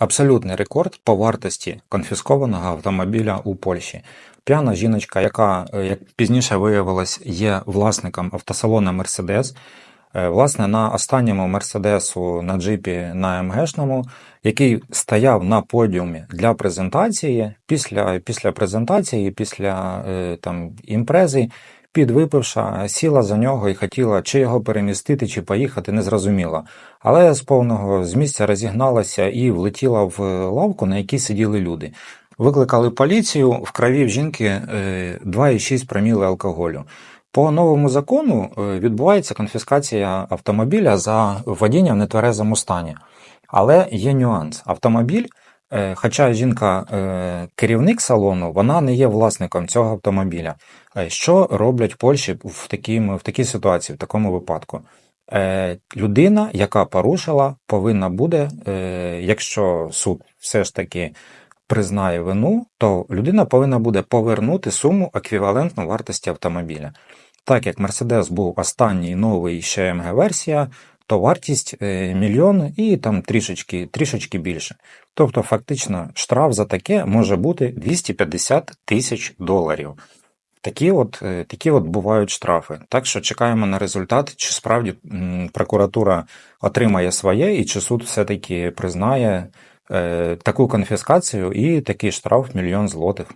Абсолютний рекорд по вартості конфіскованого автомобіля у Польщі. П'яна жіночка, яка, е, як пізніше виявилось, є власником автосалону Мерседес. Е, Власне, на останньому Мерседесу на джипі на МГшному, який стояв на подіумі для презентації, після, після презентації, після е, там, імпрези, підвипивша, сіла за нього і хотіла чи його перемістити, чи поїхати, не зрозуміло. Але з повного з місця розігналася і влетіла в лавку, на якій сиділи люди. Викликали поліцію, в крові в жінки е, 2,6 проміли алкоголю. По новому закону е, відбувається конфіскація автомобіля за водіння в нетверезому стані. Але є нюанс. Автомобіль, е, хоча жінка е, керівник салону, вона не є власником цього автомобіля. Е, Що роблять в Польщі в, такій, в такій ситуації, в такому випадку? Е, Людина, яка порушила, повинна буде, е, якщо суд все ж таки признає вину, то людина повинна буде повернути суму еквівалентну вартості автомобіля. Так як Mercedes був останній новий ще МГ-версія, то вартість е, мільйон і там трішечки, трішечки більше. Тобто, фактично, штраф за таке може бути 250 тисяч доларів. Такі от, е, такі от бувають штрафи. Так що чекаємо на результат, чи справді прокуратура отримає своє, і чи суд все-таки признає е, таку конфіскацію і такий штраф мільйон злотих.